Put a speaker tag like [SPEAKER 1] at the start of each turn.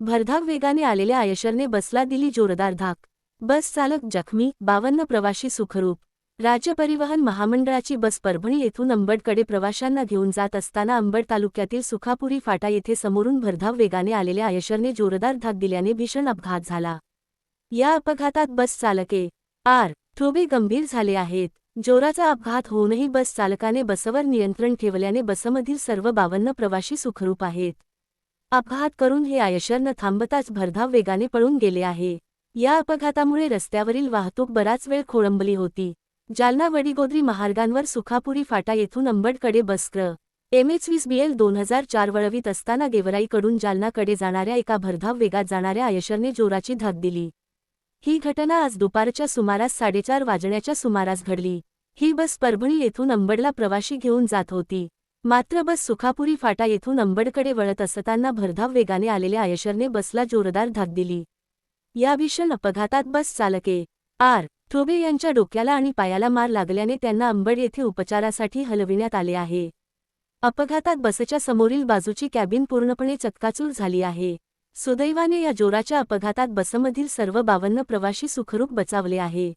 [SPEAKER 1] भरधाव वेगाने आलेल्या आयशरने बसला दिली जोरदार धाक. बस चालक जखमी बावन्न प्रवाशी सुखरूप. राज्य परिवहन महामंडळाची बस परभणी येथून अंबडकडे प्रवाशांना घेऊन जात असताना अंबड तालुक्यातील सुखापुरी फाटा येथे समोरून भरधाव वेगाने आलेल्या आयशरने जोरदार धाक दिल्याने भीषण अपघात झाला. या अपघातात बस चालके आर. ठोबे गंभीर झाले आहेत. जोराचा अपघात होऊनही बस चालकाने बसवर नियंत्रण ठेवल्याने बसमधील सर्व बावन्न प्रवाशी सुखरूप आहेत. अपघात करून हे आयशर न थांबताच भरधाव वेगाने पळून गेले आहे. या अपघातामुळे रस्त्यावरील वाहतूक बराच वेळ खोळंबली होती. जालना वडीगोद्री महार्गांवर सुखापुरी फाटा येथून अंबडकडे बसक्र एमएच वीस बी एल दोन हजार चार वळवीत असताना गेवराईकडून जालनाकडे जाणाऱ्या एका भरधाव वेगात जाणाऱ्या आयशरने जोराची धाक दिली. ही घटना आज दुपारच्या सुमारास साडेचार वाजण्याच्या सुमारास घडली. ही बस परभणी येथून अंबडला प्रवाशी घेऊन जात होती. मात्र बस सुखापुरी फाटा येथून अंबडकडे वळत असताना भरधाव वेगाने आलेल्या आयशरने बसला जोरदार धाक दिली. या भीषण अपघातात बस चालके आर ठोबे यांच्या डोक्याला आणि पायाला मार लागल्याने त्यांना अंबड येथे उपचारासाठी हलविण्यात आले आहे. अपघातात बसच्या समोरील बाजूची कॅबिन पूर्णपणे चक्काचूर झाली आहे. सुदैवाने या जोराच्या अपघातात बसमधील सर्व बावन्न प्रवाशी सुखरूप बचावले आहे.